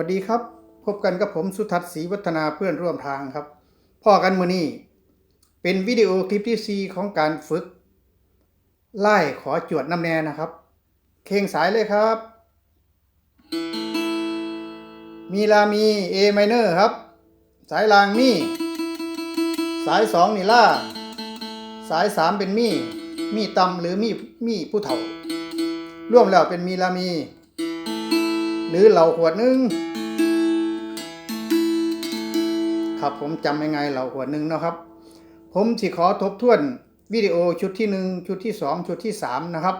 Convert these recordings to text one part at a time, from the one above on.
วัสดีครับ พบกันกับผมสุทัศน์ศรีวัฒนาเพื่อนร่วมทางครับพ่อกันมือนี้เป็นวิดีโอคลิปที่ 4 ของการฝึก ไล่ขอจวดน้ำแน่นะครับ เคงสายเลยครับ มีลามี A minor ครับ สายลางมี สายสองนี่ล่า สายสามเป็นมี มีต่ำหรือมีมีผู้เฒ่า ร่วมแล้วเป็นมีลามี หรือเหล่าขวดหนึงครับผมจำยังไงเหล่าขวดหนึ่งนะครับ ผมสิขอทบทวนวิดีโอชุดที่หนึ่งชุดที่สองชุดที่สามนะครับ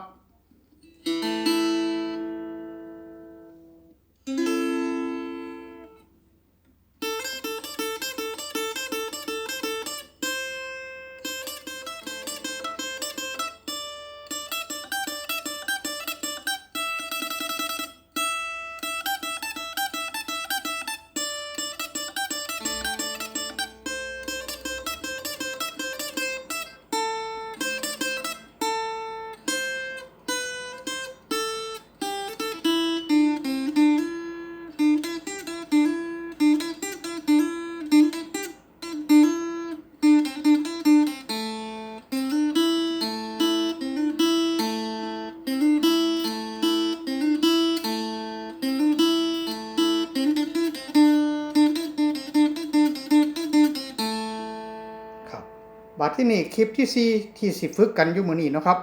ที่นี่คลิปที่ 4 ที่สิฝึกกันอยู่มื้อนี้เนาะครับ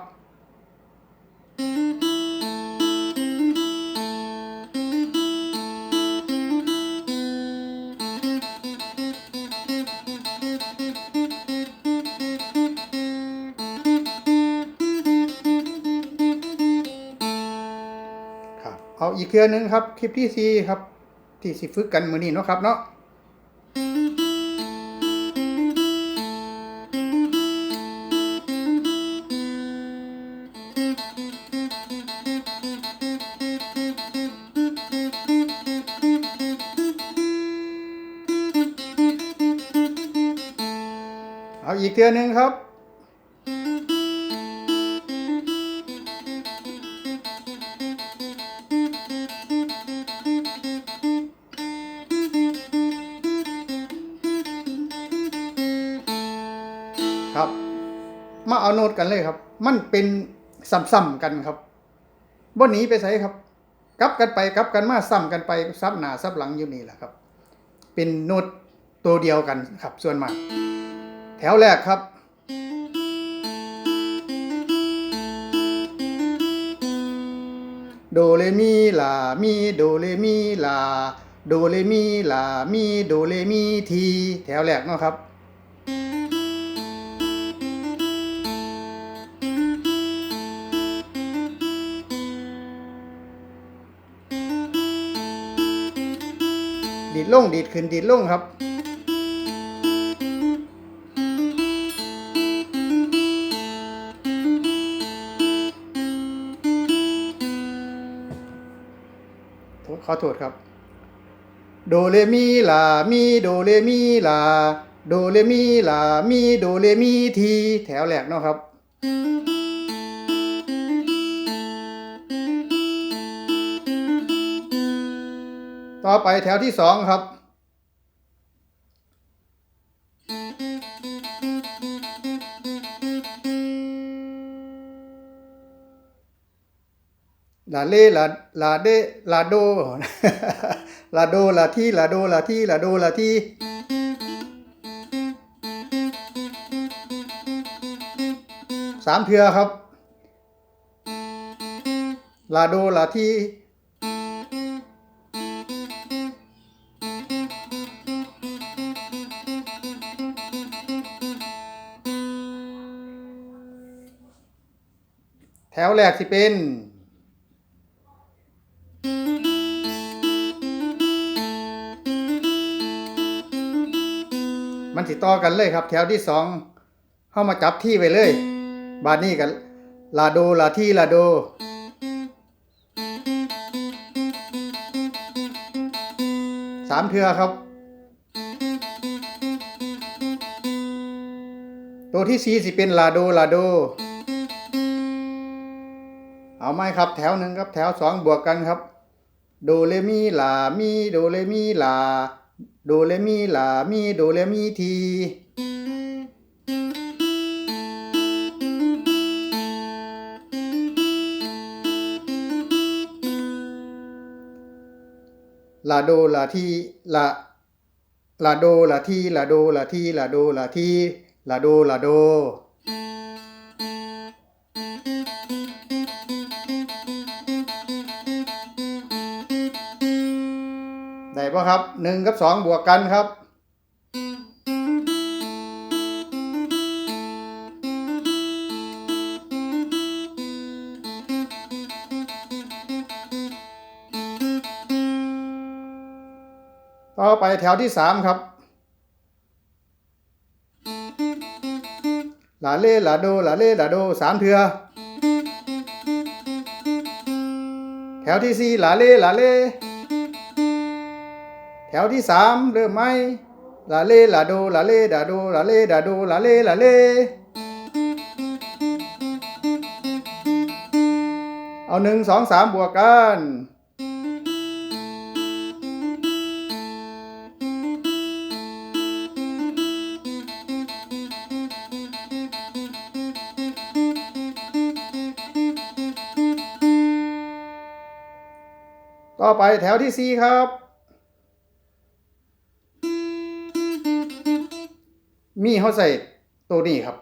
ครับเอาอีกเทื่อหนึงครับ คลิปที่4ครับ ที่สิฝึกกันมื้อนี้เนาะครับเนาะ เอาอีกเทื่อหนึงครับ ครับ มาเอาโน้ตกันเลยครับ มันเป็นซ้ำๆกันครับบ่หนีไปไสครับกลับกันไปกลับกันมาซ้ำกันไปซับหน้าซับหลังอยู่นี่แหละครับ เป็นโน้ตตัวเดียวกันครับส่วนมาก แถวแรกครับ โดเรมีลามีโดเรมีลา โดเรมีลามีโดเรมีทีแถวแรกเนาะครับดีดลงดีดขึ้นดีดลงครับ ขอโทษครับ โดเรมีลา มีโดเรมีลา โดเรมีลา มีโดเรมีที แถวแรกเนาะครับต่อไปแถวที่สองครับ ลาเลลาลาเดลาโดลาโดลาที่ลาโดลาที่ลาโดลาที่สามเทือครับ ลาโดลาที่แถวแรกสิเป็น มันสิต่อกันเลยครับ แถวที่สองเข้ามาจับที่ไปเลย บาดนี้กันลาโดลาที่ลาโด สามเทือครับ ตัวที่สี่สิเป็นลาโดลาโด เอาไหมครับ แถวหนึ่งครับ แถวสองบวกกันครับ โดเรมีลามีโดเรมีลา โดเลมีลามีโดเลมีทีลาโดลาทีลาลาโดลาทีลาโดลาทีลาโดลาทีลาโดลาโด ครับหนึ่งกับสองบวกกันครับต่อไปแถวที่สามครับลาเล่ลาโดลาเล่ลาโดสามเถือ แถวที่สี่ลาเล่ลาเลแถ วที่สามเริ่มไหมลาเลลาโดลาเลดาโดลาเลดาโดลาเลลาเลเอาหนึ่งสองสามบวกกันต่อไปแถวที่สี่ครับ มีเขาใส่ตัวนี้ครับ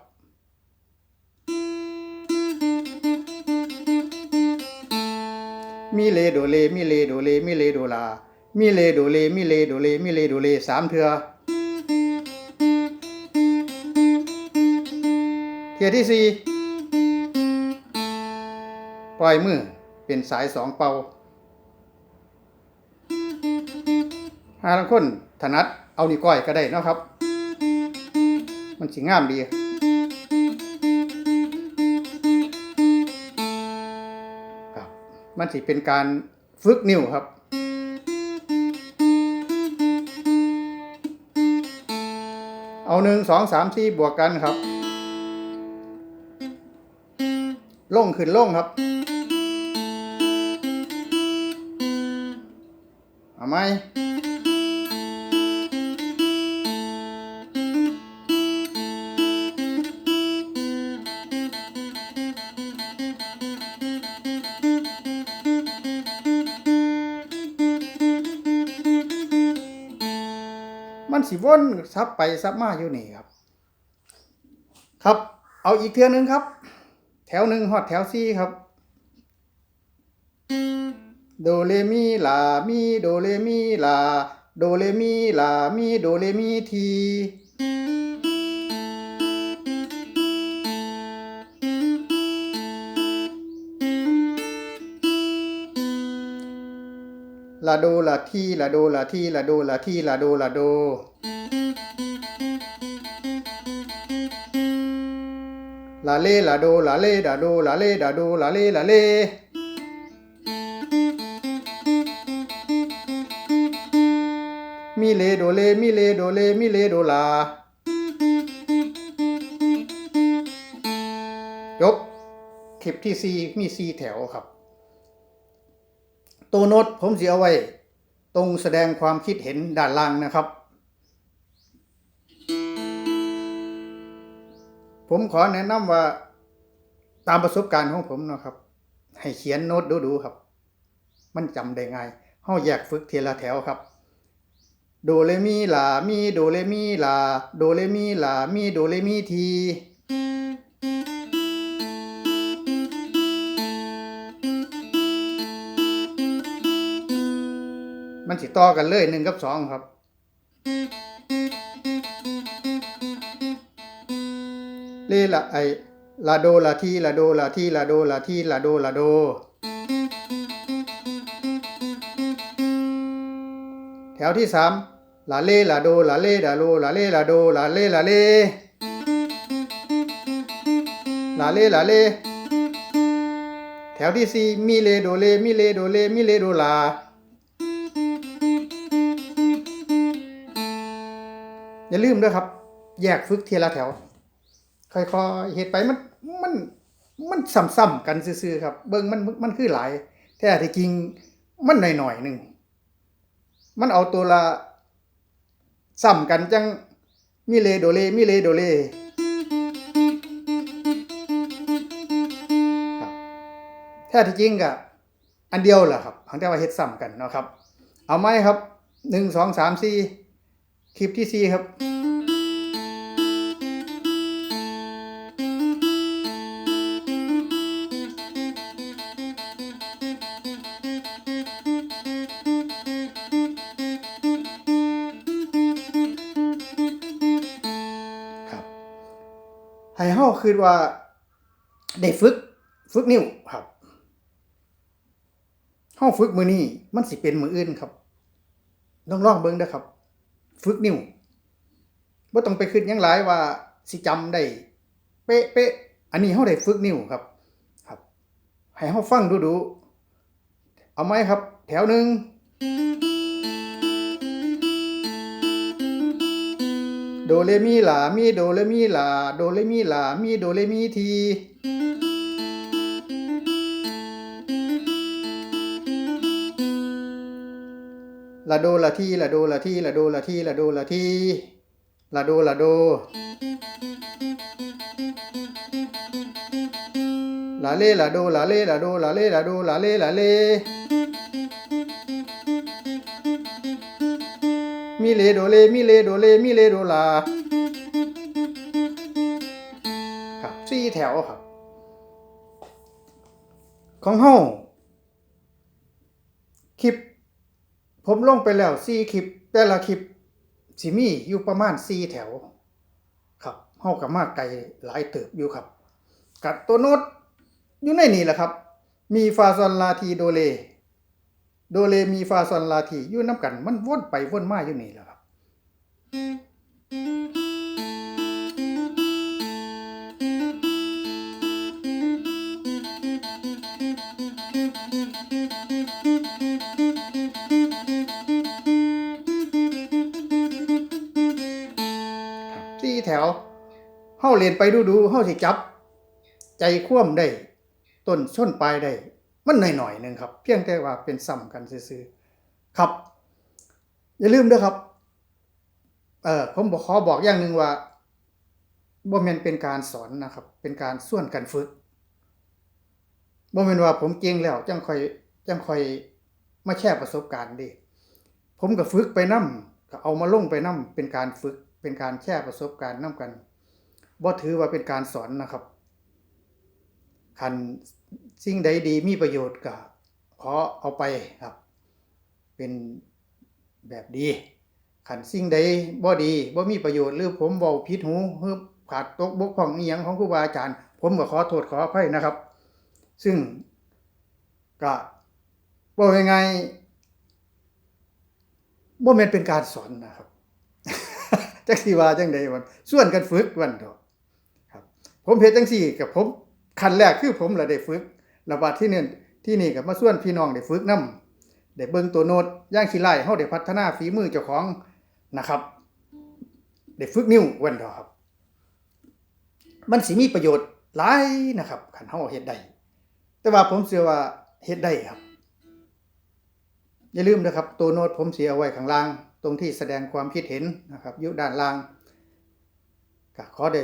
มีเลโดเล มีเลโดเล มีเลโดลา มีเลโดเล มีเลโดเล มีเลโดเลสามเทือเทียที่สี่ปล่อยมือเป็นสายสองเป่าหาลังคนถนัดเอานี่วก้อยก็ได้เนาะครับ มันสิงามดีครับมันสิเป็นการฝึกนิ้วครับเอาหนึ่งสองสามสี่บวกกันครับ ลงขึ้นลงครับ เอาไหม สิวนซับไปซับมาอยู่นี่ครับ ครับ เอาอีกเทือหนึงครับ แถวหนึ่งหอดแถวสี่ครับ โดเรมีลามีโดเรมีลา โดเรมีลามีโดเรมีที ลาโดลาทีลาโดลาทีลาโดลาทีลาโดลาโด ลาเลลาโดลาเลดาโดลาเลดาโดลาเลลาเลมีเลโดเลมีเลโดเลมีเลโดลา จบคลิปที่สี่มีสี่แถวครับ ตัวโน้ตผมเสียเอาไว้ ตรงแสดงความคิดเห็นด้านล่างนะครับ ผมขอแนะนำว่าตามประสบการณ์ของผมนะครับ ให้เขียนโน้ตดูๆครับ มันจำได้ง่ายเฮาแยากฝึกทีละแถวครับโดเรมีลา มีโดเรมีลา โดเรมีลา มีโดเรมีที ต่อกันเลยหนึ่งกับสองครับ เลละไอลาโดลาทีลาโดลาทีลาโดลาทีลาโดลาโด แถวที่สามลาเลลาโดลาเลดาโลลาเลลาโดลาเลลาเลลาเลลาเล แถวที่สี่มีเลโดเลมีเลโดเลมีเลโดลา อย่าลืมด้วยครับ แยกฝึกเทีละแถว ค่อยๆเฮ็ดไปมันมันมันซ้ำๆกันซื่อๆครับ เบิ่งมันมันคือหลายแต่ที่จริงมันหน่อยๆหนึ่งมันเอาตัวละซ้ำกันจังมีเลโดเลมีเลโดเลครับแท้ที่จริงก็อันเดียวแหละครับเพียงแต่ว่าเฮ็ดซ้ำกันเนาะครับ เอาไหมครับหนึ่งสองสามสี่ คลิปที่สี่ครับครับให้เฮาคือว่าได้ฝึก ฝึกนิ้วครับเฮาฝึกมือนี้มันสิเป็นมืออื่นครับลองลองเบิ่งเด้อครับ ฝึกนิ้วบ่ต้องไปคิดหยังหลายว่าสิจำได้เป๊ะเป๊ะอันนี้เฮาได้ฝึกนิ้วครับ ครับ ให้เฮาฟังดูดูๆเอาไหมครับ แถวหนึ่งโดเรมีหลา มีโดเรมีหลา โดเรมีหลา มีโดเรมีที ลาโดลาทีลาโดลาทีลาโดลาทีลาโดลาทีลาโดลาโดลาเลลาโดลาเลลาโดลาเลลาโดลาเลลาเลมีเลโดเลมีเลโดเลมีเลโดลาครับสี่แถวครับ ของเฮาคลิป ผมลงไปแล้วสี่คลิป แต่ละคลิปสิมีอยู่ประมาณสี่แถว ครับเฮากับมากไกลหลายเติบอยู่ครับ กับตัวโน้ตอยู่ในนี่แหละครับ มีฟาซอนลาทีโดเล โดเลมีฟาซอนลาทีอยู่น้ำกัน มันวนไปวนมาอยู่นี่แหละครับ เฮาเรียนไปดูดูๆเฮาสิจับ ใจคว่ำได้ ต้นส้นปลายได้ มันหน่อยๆหนึงครับ เพียงแต่ว่าเป็นซ้ำกันซื่อๆครับ อย่าลืมด้อครับ เออผมบอกขอบอกอย่างหนึ่งว่าบ่แม่นเป็นการสอนนะครับ เป็นการส่วนกันฝึกบ่แม่นว่าผมเก่งแล้วจังค่อยจังค่อยมาแชร์ประสบการณ์ดิผมก็ฝึกไปนํก็เอามาลงไปนํเป็นการฝึกเป็นการแชร์ประสบการณ์นํกัน บ่ถือว่าเป็นการสอนนะครับคันสิ่งใดดีมีประโยชน์ก็ขอเอาไปครับ เป็นแบบดีคันสิ่งใดบ่ดีบ่มีประโยชน์หรือผมเว้าผิดหูหือขาดตกบกพร่องอีหยังของครูบาอาจารย์ ผมก็ขอโทษขออภัยนะครับ ซึ่งก็บ่ยังไงบ่แม่นเป็นการสอนนะครับจักสิว่าจังไดวันส่วนกันฝึกวันเถอะ ผมเฮ็ดจังซี่กับผมขั้นแรกคือผมละได้ฝึกระบาดที่นี่ที่นี่ก็มาส่วนพี่น้องได้ฝึกนํได้เบิ่งตัวโน้ตย่างขี้ไล่เฮาได้พัฒนาฝีมือเจ้าของนะครับได้ฝึกนิ้ววันเถอะครับ มันสิมีประโยชน์หลายนะครับคันเฮาเฮ็ดได้แต่ว่าผมเชื่อว่าเฮ็ดได้ครับ อย่าลืมนะครับ ตัวโน้ตผมเสียเอาไว้ข้างล่าง ตรงที่แสดงความคิดเห็นนะครับอยู่ด้านล่างก็ขอได้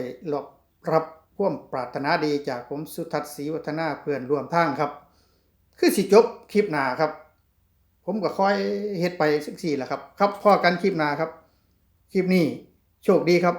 รับ ร่วมปรารถนาดีจากผมสุทัศน์ศรีวัฒนาเพื่อนร่วมทางครับ คือสิจบคลิปหนาครับ ผมก็ค่อยเฮ็ดไปสักสี่แหละครับ ครับพอกันคลิปหนาครับ คลิปนี้โชคดีครับ